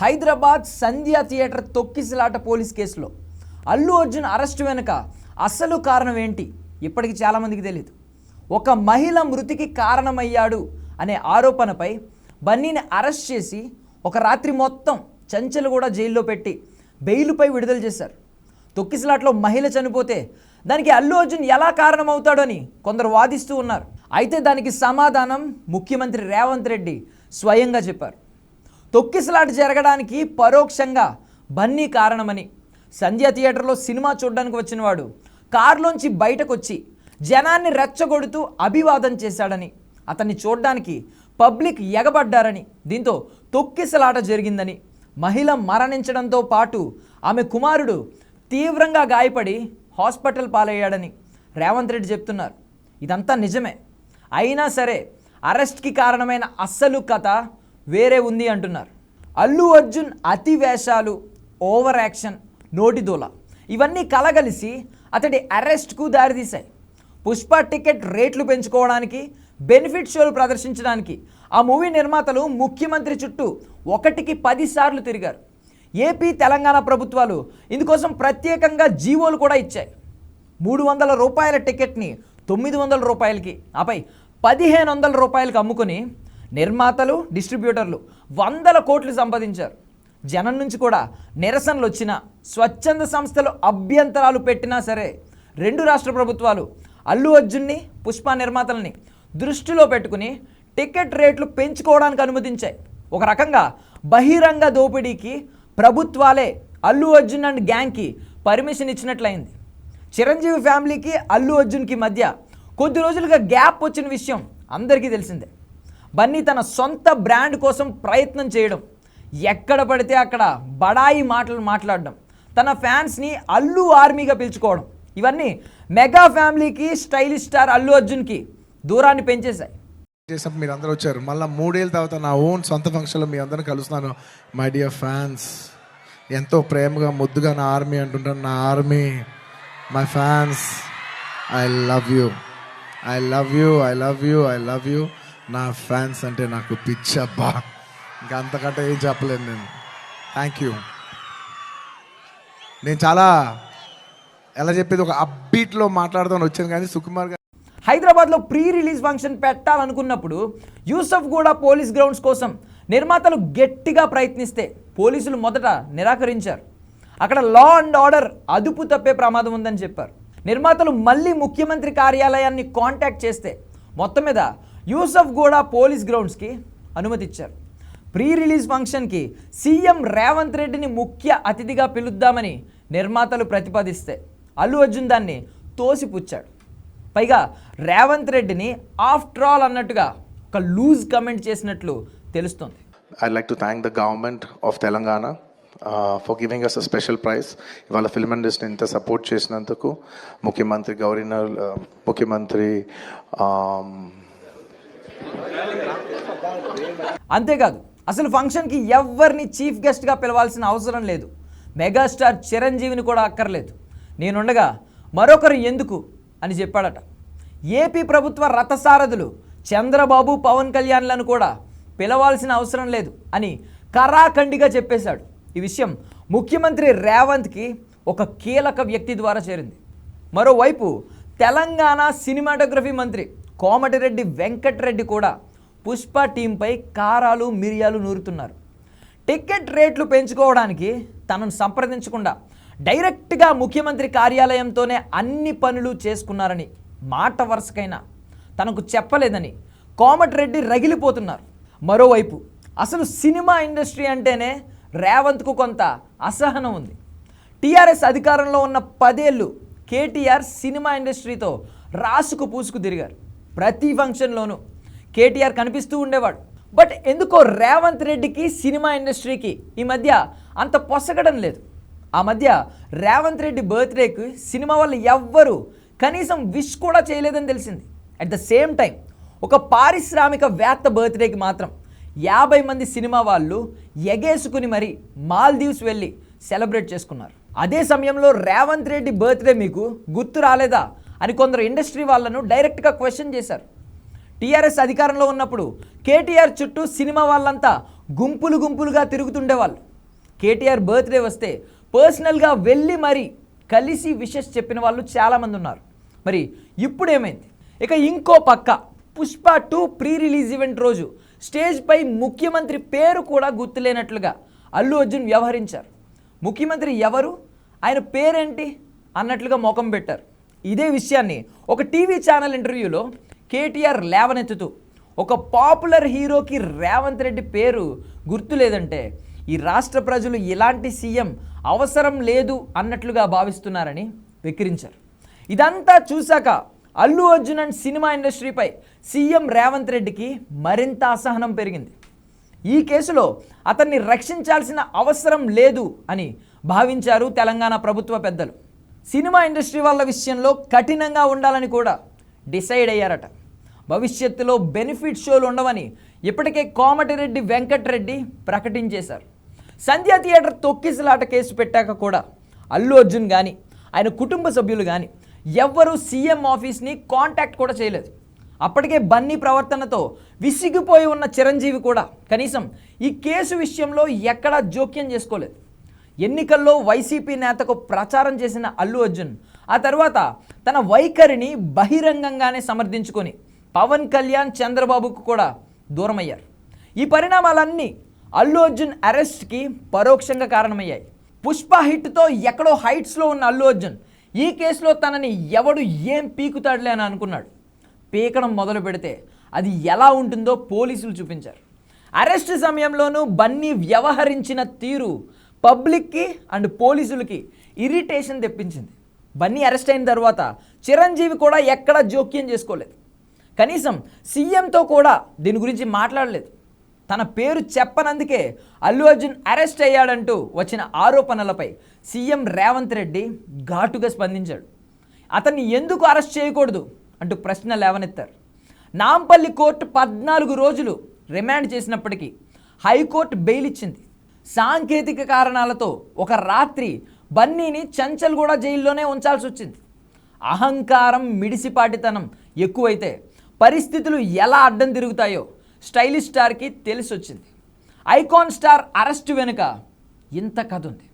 Hyderabad Sandhya theatre తొక్కిసలాట police కేసులో Allu Arjun arrest వెనుక అసలు కారణం ఏంటి? ఇప్పటికి చాలామందికి తెలియదు ఒక మహిళ మృతికి కారణమయ్యాడు అనే ఆరోపణపై బన్నీని అరెస్ట్ చేసి ఒక రాత్రి మొత్తం చంచలు కూడా జైల్లో పెట్టి బెయిలుపై విడుదల చేశారు. తొక్కిసలాట్లో మహిళ చనిపోతే దానికి అల్లు అర్జున్ ఎలా కారణమవుతాడని కొందరు వాదిస్తూ ఉన్నారు. అయితే దానికి సమాధానం ముఖ్యమంత్రి రేవంత్ రెడ్డి స్వయంగా చెప్పారు. తొక్కిసలాట జరగడానికి పరోక్షంగా బన్నీ కారణమని. సంధ్య థియేటర్లో సినిమా చూడడానికి వచ్చినవాడు కారులోంచి బయటకు వచ్చి జనాన్ని రెచ్చగొడుతూ అభివాదం చేశాడని అతన్ని చూడడానికి పబ్లిక్ ఎగబడ్డారని దీంతో తొక్కిసలాట జరిగిందని మహిళ మరణించడంతో పాటు ఆమె కుమారుడు తీవ్రంగా గాయపడి హాస్పిటల్ పాలయ్యాడని రేవంత్ రెడ్డి చెప్తున్నారు. ఇదంతా నిజమే. అయినా సరే అరెస్ట్కి కారణమైన అస్సలు కథ వేరే ఉంది అంటున్నారు. అల్లు అర్జున్ అతి వేషాలు ఓవర్ యాక్షన్ నోటిదోల ఇవన్నీ కలగలిసి అతడి అరెస్ట్కు దారితీశాయి. పుష్ప టికెట్ రేట్లు పెంచుకోవడానికి బెనిఫిట్ షోలు ప్రదర్శించడానికి ఆ మూవీ నిర్మాతలు ముఖ్యమంత్రి చుట్టూ ఒకటికి పదిసార్లు తిరిగారు. ఏపీ తెలంగాణ ప్రభుత్వాలు ఇందుకోసం ప్రత్యేకంగా జీవోలు కూడా ఇచ్చాయి. మూడు వందల రూపాయల టికెట్ని తొమ్మిది వందల రూపాయలకి ఆపై పదిహేను వందల రూపాయలకి అమ్ముకొని నిర్మాతలు డిస్ట్రిబ్యూటర్లు వందల కోట్లు సంపాదించారు. జనం నుంచి కూడా నిరసనలు వచ్చినా స్వచ్ఛంద సంస్థలు అభ్యంతరాలు పెట్టినా సరే రెండు రాష్ట్ర ప్రభుత్వాలు అల్లు అర్జున్ని పుష్ప నిర్మాతలని దృష్టిలో పెట్టుకుని టికెట్ రేట్లు పెంచుకోవడానికి అనుమతించాయి. ఒక రకంగా బహిరంగ దోపిడీకి ప్రభుత్వాలే అల్లు అర్జున్ అండ్ గ్యాంగ్కి పర్మిషన్ ఇచ్చినట్లయింది. చిరంజీవి ఫ్యామిలీకి అల్లు అర్జున్కి మధ్య కొద్ది రోజులుగా గ్యాప్ వచ్చిన విషయం అందరికీ తెలిసిందే. బన్నీ తన సొంత బ్రాండ్ కోసం ప్రయత్నం చేయడం ఎక్కడ పడితే అక్కడ బడాయి మాటలు మాట్లాడడం తన ఫ్యాన్స్ని అల్లు ఆర్మీగా పిలుచుకోవడం ఇవన్నీ మెగా ఫ్యామిలీకి స్టైలిష్ స్టార్ అల్లు అర్జున్కి దూరాన్ని పెంచేశాయి. చేసినప్పుడు మీరు అందరూ వచ్చారు. మళ్ళీ మూడేళ్ళ తర్వాత నా ఓన్ సొంత ఫంక్షన్లో మీ అందరిని కలుస్తున్నాను. మై డియర్ ఫ్యాన్స్ ఎంతో ప్రేమగా ముద్దుగా నా ఆర్మీ అంటుంటాను నా army my fans I love you I love you I love you I love you నా ఫ్యాన్స్ అంటే నాకు పిచ్చబ్బా. ఇంకా అంతకంటే ఏం చెప్పలేను నేను. థ్యాంక్ యూ నేను చాలా ఎలా చెప్పేది ఒక అబ్బీట్లో మాట్లాడదామని వచ్చాను కానీ సుకుమార్ గారు హైదరాబాద్లో ప్రీ రిలీజ్ ఫంక్షన్ పెట్టాలనుకున్నప్పుడు యూసఫ్ కూడా పోలీస్ గ్రౌండ్స్ కోసం నిర్మాతలు గట్టిగా ప్రయత్నిస్తే పోలీసులు మొదట నిరాకరించారు. అక్కడ లా అండ్ ఆర్డర్ అదుపు తప్పే ప్రమాదం ఉందని చెప్పారు. నిర్మాతలు మళ్ళీ ముఖ్యమంత్రి కార్యాలయాన్ని కాంటాక్ట్ చేస్తే మొత్తం మీద యూసఫ్ కూడా పోలీస్ గ్రౌండ్స్కి అనుమతిచ్చారు. ప్రీ రిలీజ్ ఫంక్షన్కి సీఎం రేవంత్ రెడ్డిని ముఖ్య అతిథిగా పిలుద్దామని నిర్మాతలు ప్రతిపాదిస్తే అల్లు అర్జున్ దాన్ని తోసిపుచ్చాడు. పైగా రేవంత్ రెడ్డిని ఆఫ్టర్ ఆల్ అన్నట్టుగా ఒక లూజ్ కమెంట్ చేసినట్లు తెలుస్తోంది. I like to thank the government of Telangana for giving us a special prize ఇవాళ ఫిల్మ్ ఇండస్ట్రీని ఇంత సపోర్ట్ చేసినందుకు ముఖ్యమంత్రి గవర్నర్ ముఖ్యమంత్రి అంతేకాదు అసలు ఫంక్షన్కి ఎవరిని చీఫ్ గెస్ట్గా పిలవాల్సిన అవసరం లేదు. మెగాస్టార్ చిరంజీవిని కూడా అక్కర్లేదు. నేనుండగా మరొకరు ఎందుకు అని చెప్పాడట. ఏపీ ప్రభుత్వ రథసారథులు చంద్రబాబు పవన్ కళ్యాణ్లను కూడా పిలవాల్సిన అవసరం లేదు అని కరాఖండిగా చెప్పేశాడు. ఈ విషయం ముఖ్యమంత్రి రేవంత్కి ఒక కీలక వ్యక్తి ద్వారా చేరింది. మరోవైపు తెలంగాణ సినిమాటోగ్రఫీ మంత్రి కోమటిరెడ్డి వెంకటరెడ్డి కూడా పుష్ప టీంపై కారాలు మిరియాలు నూరుతున్నారు. టికెట్ రేట్లు పెంచుకోవడానికి తనను సంప్రదించకుండా డైరెక్ట్గా ముఖ్యమంత్రి కార్యాలయంతోనే అన్ని పనులు చేసుకున్నారని మాట వరుసకైనా తనకు చెప్పలేదని కోమటిరెడ్డి రగిలిపోతున్నారు. మరోవైపు అసలు సినిమా ఇండస్ట్రీ అంటేనే రేవంత్కు కొంత అసహనం ఉంది. టీఆర్ఎస్ అధికారంలో ఉన్న పదేళ్ళు కేటీఆర్ సినిమా ఇండస్ట్రీతో రాసుకు పూసుకు తిరిగారు. ప్రతి ఫంక్షన్లోనూ కేటీఆర్ కనిపిస్తూ ఉండేవాడు. బట్ ఎందుకో రేవంత్ రెడ్డికి సినిమా ఇండస్ట్రీకి ఈ మధ్య అంత పొసగడం లేదు. ఆ మధ్య రేవంత్ రెడ్డి బర్త్డేకి సినిమా వాళ్ళు ఎవ్వరూ కనీసం విష్ కూడా చేయలేదని తెలిసింది. అట్ ద సేమ్ టైం ఒక పారిశ్రామిక వేత్త బర్త్డేకి మాత్రం యాభై మంది సినిమా వాళ్ళు ఎగేసుకుని మరి మాల్దీవ్స్ వెళ్ళి సెలబ్రేట్ చేసుకున్నారు. అదే సమయంలో రేవంత్ రెడ్డి బర్త్డే మీకు గుర్తు రాలేదా అని కొందరు ఇండస్ట్రీ వాళ్ళను డైరెక్ట్గా క్వశ్చన్ చేశారు. టీఆర్ఎస్ అధికారంలో ఉన్నప్పుడు కేటీఆర్ చుట్టూ సినిమా వాళ్ళంతా గుంపులు గుంపులుగా తిరుగుతుండేవాళ్ళు. కేటీఆర్ బర్త్డే వస్తే పర్సనల్గా వెళ్ళి మరి కలిసి విషెస్ చెప్పిన వాళ్ళు చాలామంది ఉన్నారు. మరి ఇప్పుడు ఏమైంది ఇక ఇంకో పక్క Pushpa two pre release event రోజు స్టేజ్పై ముఖ్యమంత్రి పేరు కూడా గుర్తులేనట్లుగా అల్లు అర్జున్ వ్యవహరించారు. ముఖ్యమంత్రి ఎవరు? ఆయన పేరేంటి? అన్నట్లుగా ముఖం పెట్టారు. ఇదే విషయాన్ని ఒక టీవీ ఛానల్ ఇంటర్వ్యూలో కేటీఆర్ లేవనెత్తుతూ ఒక పాపులర్ హీరోకి రేవంత్ రెడ్డి పేరు గుర్తులేదంటే ఈ రాష్ట్ర ప్రజలు ఇలాంటి సీఎం అవసరం లేదు అన్నట్లుగా భావిస్తున్నారని వెక్కిరించారు. ఇదంతా చూశాక అల్లు అర్జున్ అండ్ సినిమా ఇండస్ట్రీపై సీఎం రేవంత్ రెడ్డికి మరింత అసహనం పెరిగింది. ఈ కేసులో అతన్ని రక్షించాల్సిన అవసరం లేదు అని భావించారు తెలంగాణ ప్రభుత్వ పెద్దలు. సినిమా ఇండస్ట్రీ వాళ్ళ విషయంలో కఠినంగా ఉండాలని కూడా డిసైడ్ అయ్యారట. భవిష్యత్తులో బెనిఫిట్ షోలు ఉండవని ఇప్పటికే కోమటిరెడ్డి వెంకటరెడ్డి ప్రకటించేశారు. సంధ్య థియేటర్ తొక్కిసలాట కేసు పెట్టాక కూడా అల్లు అర్జున్ కానీ ఆయన కుటుంబ సభ్యులు కానీ ఎవ్వరూ సీఎం ఆఫీస్ని కాంటాక్ట్ కూడా చేయలేదు. అప్పటికే బన్నీ ప్రవర్తనతో విసిగిపోయి ఉన్న చిరంజీవి కూడా కనీసం ఈ కేసు విషయంలో ఎక్కడా జోక్యం చేసుకోలేదు. ఎన్నికల్లో వైసీపీ నేతకు ప్రచారం చేసిన అల్లు అర్జున్ ఆ తర్వాత తన వైఖరిని బహిరంగంగానే సమర్థించుకొని పవన్ కళ్యాణ్ చంద్రబాబుకు కూడా దూరమయ్యారు. ఈ పరిణామాలన్నీ అల్లు అర్జున్ అరెస్ట్కి పరోక్షంగా కారణమయ్యాయి. పుష్ప హిట్తో ఎక్కడో హైట్స్లో ఉన్న అల్లు అర్జున్ ఈ కేసులో తనని ఎవడు ఏం పీకుతాడులే అని అనుకున్నాడు. పీకడం మొదలు పెడితే అది ఎలా ఉంటుందో పోలీసులు చూపించారు. అరెస్ట్ సమయంలోనూ బన్నీ వ్యవహరించిన తీరు పబ్లిక్కి అండ్ పోలీసులకి ఇరిటేషన్ తెప్పించింది. బన్నీ అరెస్ట్ అయిన తర్వాత చిరంజీవి కూడా ఎక్కడా జోక్యం చేసుకోలేదు. కనీసం సీఎంతో కూడా దీని గురించి మాట్లాడలేదు. తన పేరు చెప్పనందుకే అల్లు అర్జున్ అరెస్ట్ అయ్యాడంటూ వచ్చిన ఆరోపణలపై సీఎం రేవంత్ రెడ్డి ఘాటుగా స్పందించాడు. అతన్ని ఎందుకు అరెస్ట్ చేయకూడదు అంటూ ప్రశ్న లేవనెత్తారు. నాంపల్లి కోర్టు పద్నాలుగు రోజులు రిమాండ్ చేసినప్పటికీ హైకోర్టు బెయిల్ ఇచ్చింది సాంకేతిక కారణాలతో ఒక రాత్రి బన్నీని చంచల్గూడ జైల్లోనే ఉంచాల్సి వచ్చింది అహంకారం మిడిసిపాటితనం ఎక్కువైతే పరిస్థితులు ఎలా అడ్డం తిరుగుతాయో స్టైలిష్ స్టార్కి తెలిసొచ్చింది. ఐకాన్ స్టార్ అరెస్ట్ వెనుక ఇంత కథ ఉంది.